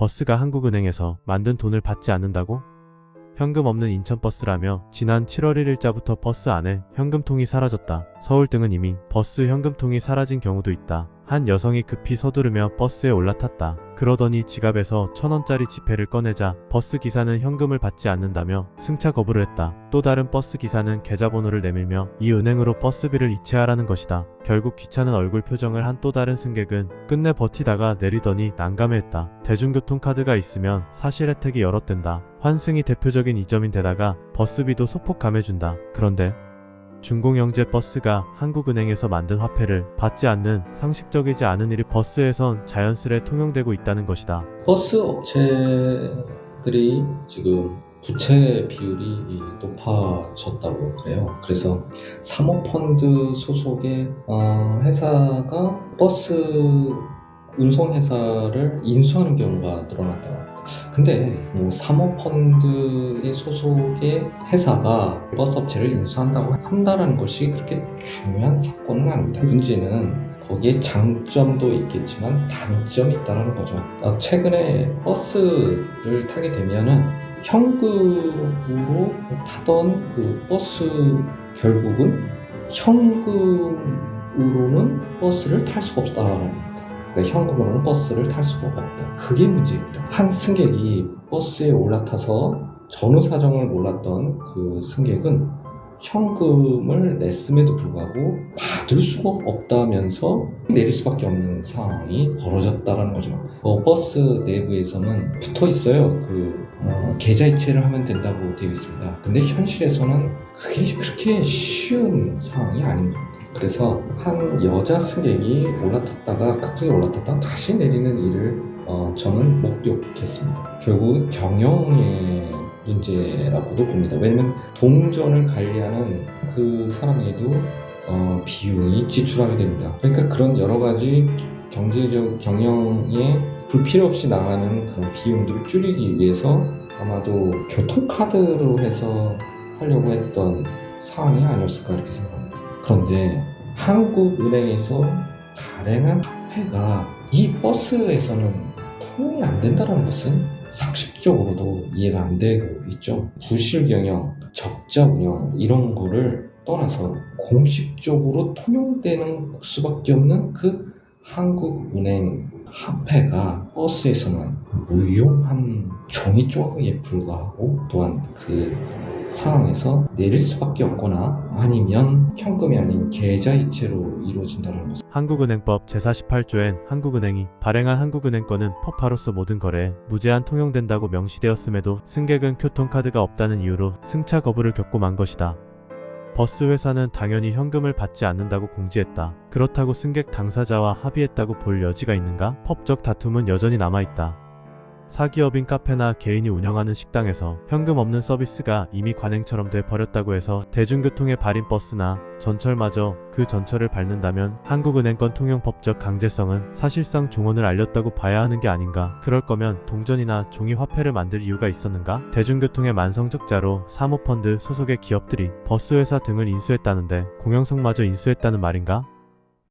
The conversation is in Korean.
버스가 한국은행에서 만든 돈을 받지 않는다고? 현금 없는 인천버스라며 지난 7월 1일자부터 버스 안에 현금통이 사라졌다. 서울 등은 이미 버스 현금통이 사라진 경우도 있다. 한 여성이 급히 서두르며 버스에 올라탔다. 그러더니 지갑에서 천원짜리 지폐를 꺼내자 버스 기사는 현금을 받지 않는다며 승차 거부를 했다. 또 다른 버스 기사는 계좌번호를 내밀며 이 은행으로 버스비를 이체하라는 것이다. 결국 귀찮은 얼굴 표정을 한 또 다른 승객은 끝내 버티다가 내리더니 난감해했다. 대중교통 카드가 있으면 사실 혜택이 여럿 된다. 환승이 대표적인 이점인 데다가 버스비도 소폭 감해준다. 그런데 중공영제 버스가 한국은행에서 만든 화폐를 받지 않는 상식적이지 않은 일이 버스에선 자연스레 통용되고 있다는 것이다. 버스 업체들이 지금 부채 비율이 높아졌다고 그래요. 그래서 사모펀드 소속의 어, 회사가 버스 운송회사를 인수하는 경우가 늘어났다고 합니다. 근데 뭐 사모펀드의 소속의 회사가 버스 업체를 인수한다고 한다는 것이 그렇게 중요한 사건은 아닙니다. 문제는 거기에 장점도 있겠지만 단점이 있다는 거죠. 아, 최근에 버스를 타게 되면은 현금으로 타던 그 버스 결국은 현금으로는 버스를 탈 수가 없다라는 겁니다. 그러니까 현금으로는 버스를 탈 수가 없다. 그게 문제입니다. 한 승객이 버스에 올라타서 전후 사정을 몰랐던 그 승객은 현금을 냈음에도 불구하고 받을 수가 없다면서 내릴 수밖에 없는 상황이 벌어졌다라는 거죠. 어, 버스 내부에서는 붙어 있어요. 그 어, 계좌 이체를 하면 된다고 되어 있습니다. 근데 현실에서는 그게 그렇게 쉬운 상황이 아닌 겁니다. 그래서 한 여자 승객이 올라탔다가 급하게 올라탔다가 다시 내리는 일을 어, 저는 목격했습니다. 결국 경영의 문제라고도 봅니다. 왜냐면 동전을 관리하는 그 사람에게도 어, 비용이 지출하게 됩니다. 그러니까 그런 여러 가지 경제적 경영에 불필요 없이 나가는 그런 비용들을 줄이기 위해서 아마도 교통카드로 해서 하려고 했던 상황이 아니었을까 이렇게 생각합니다. 그런데 한국은행에서 발행한 화폐가 이 버스에서는 통용이 안 된다는 것은 상식적으로도 이해가 안 되고 있죠. 부실 경영, 적자 운영 이런 거를 떠나서 공식적으로 통용되는 수밖에 없는 그 한국은행 화폐가 버스에서는 무용한 종이 조각에 불과하고 또한 그 상황에서 내릴 수밖에 없거나 아니면 현금이 아닌 계좌 이체로 이루어진다는 것. 한국은행법 제48조엔 한국은행이 발행한 한국은행권은 퍼파로서 모든 거래에 무제한 통용된다고 명시되었음에도 승객은 교통카드가 없다는 이유로 승차 거부를 겪고 만 것이다. 버스 회사는 당연히 현금을 받지 않는다고 공지했다. 그렇다고 승객 당사자와 합의했다고 볼 여지가 있는가? 법적 다툼은 여전히 남아있다. 사기업인 카페나 개인이 운영하는 식당에서 현금 없는 서비스가 이미 관행처럼 돼 버렸다고 해서 대중교통의 발인 버스나 전철마저 그 전철을 밟는다면 한국은행권 통용 법적 강제성은 사실상 종언을 알렸다고 봐야 하는 게 아닌가. 그럴 거면 동전이나 종이 화폐를 만들 이유가 있었는가? 대중교통의 만성적자로 사모펀드 소속의 기업들이 버스회사 등을 인수했다는데 공영성마저 인수했다는 말인가?